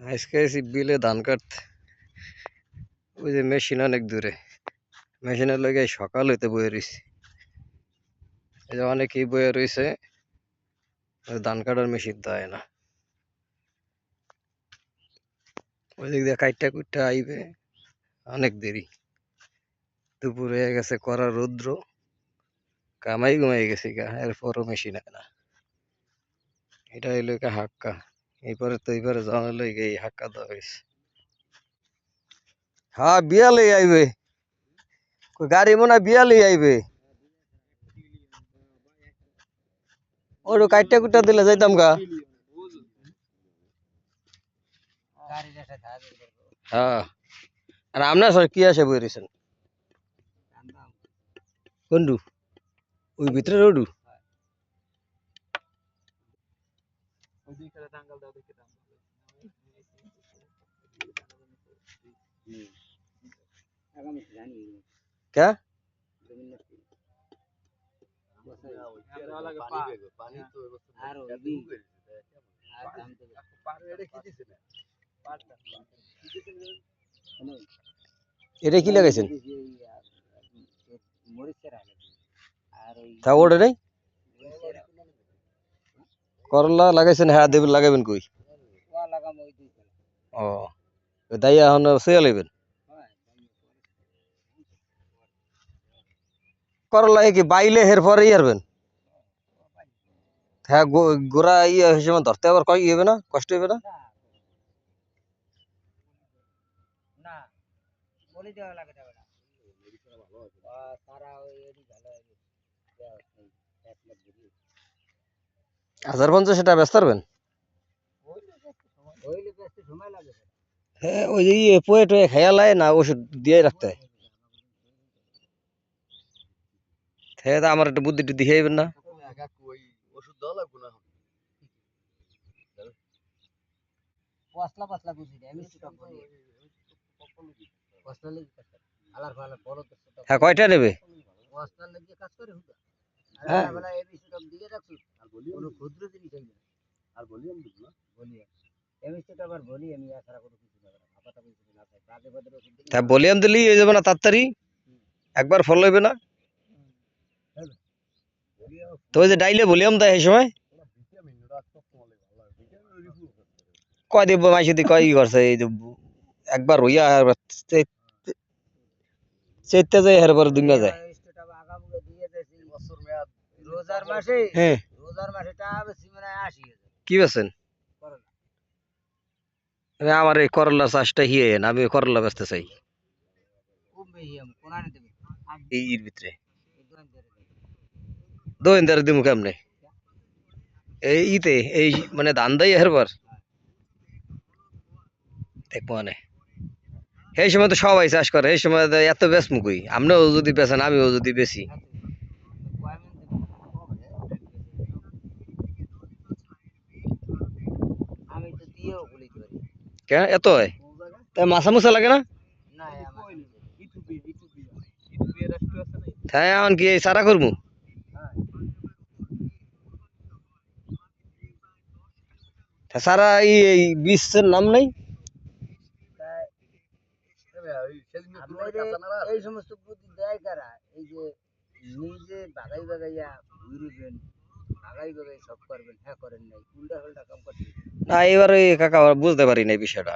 আজকে এসি বিলে ধান কাটতে ওই যে মেশিন অনেক দূরে। মেশিনের লগে সকাল হইতে বয়ে রয়েছে এই যে অনেকেই বয়ে রয়েছে ধান কাটার মেশিন দেয় না। ওই দিক দিয়ে কাইটটা কুইটটা আইবে, অনেক দেরি। দুপুর হয়ে গেছে করা রৌদ্র, কামাই ঘুমাই গেছে গা, এরপরও মেশিন হয় না। এটা গা হাক্কা। এইবারে তো এইবারে জানা লইগে এই হাক্কা দেওয়া হয়েছে। হ্যাঁ বিয়ালে আইবে। কই গাড়ি মনে হয় বিয়ালে আইবে। ওর কাইটটা কুটটা দিলে যাইতাম গা। হ্যাঁ। আর আপনার স্যার কি আসে বই রয়েছেন কোনটু ওই ভিতরে রোডু কে এটা কি লাগাইছেন তা ওটা নাই করলা লাগাইছেন হ্যাঁ দেবেন লাগাবেন কই? ও তাই এখন সইয়া লাইবেন করলা কি বাইলে হের পরে হারবেন? হ্যাঁ গো- গোড়া ইয়ে হিসেবে ধরতে আবার কয় ইয়ে হবে না? কষ্ট হবে না? হাজার পঞ্চাশ এটা ব্যস্ত পারবেন হ্যাঁ ওই যে ইয়ে পোয়ে টোয়ে খেয়াল হয় না, ওষুধ দিয়ে রাখতে হয়। হ্যাঁ আমার একটা বুদ্ধি টুদ্ধি খেয়ে না? পশলা পশলা বুঝি আমি সেটা হ্যাঁ কয়টা নেবে? হ্যাঁ। ক্ষুদ্র জিনিস আর বলি আমি বলি আবার বলি আমি কোনো কিছু তা দিলেই হয়ে যাবে না তাড়াতাড়ি একবার ফল লইবে না তো ওই যে ডাইলে বলিয়াম দেয় এই সময় কয় দিব মাইসে দি কয় করছে এই যে একবার হইয়া চেতে যায় হের পরে দুনিয়া যায় রোজার মাসে হ্যাঁ। রোজার মাসে টা বেশি মানে কি বেছেন আমি আমার এই করলা চাষটা হিয়ে আমি করলা বেচতে চাই। ইর ভিতরে। দোয়েন্দার দিমু কেমনে? এই ইতে এই মানে ধান দেয় হের পর দেখব মানে। এই সময় তো সবাই চাষ করে এই সময় এত বেশ মুকুই আপনিও যদি বেচেন আমিও যদি বেশি আমি তো দিয়েও বলিতে পারি কে এত হয়? তাই মাছা মুছা লাগে না? না আমার তাই এখন কি এই চারা করব? তা সারা এই এই বীজের নাম নাই? আপনাদের এই সমস্ত বুদ্ধি দেয় কারা? এই যে নিজে বাগাই বাগাইয়া ঘুরিবেন বাগাই বাগাই সব করবেন হ্যাঁ করেন নাই উল্টা পাল্টা কাম করতে না এবার কাকা বুঝতে পারি না বিষয়টা।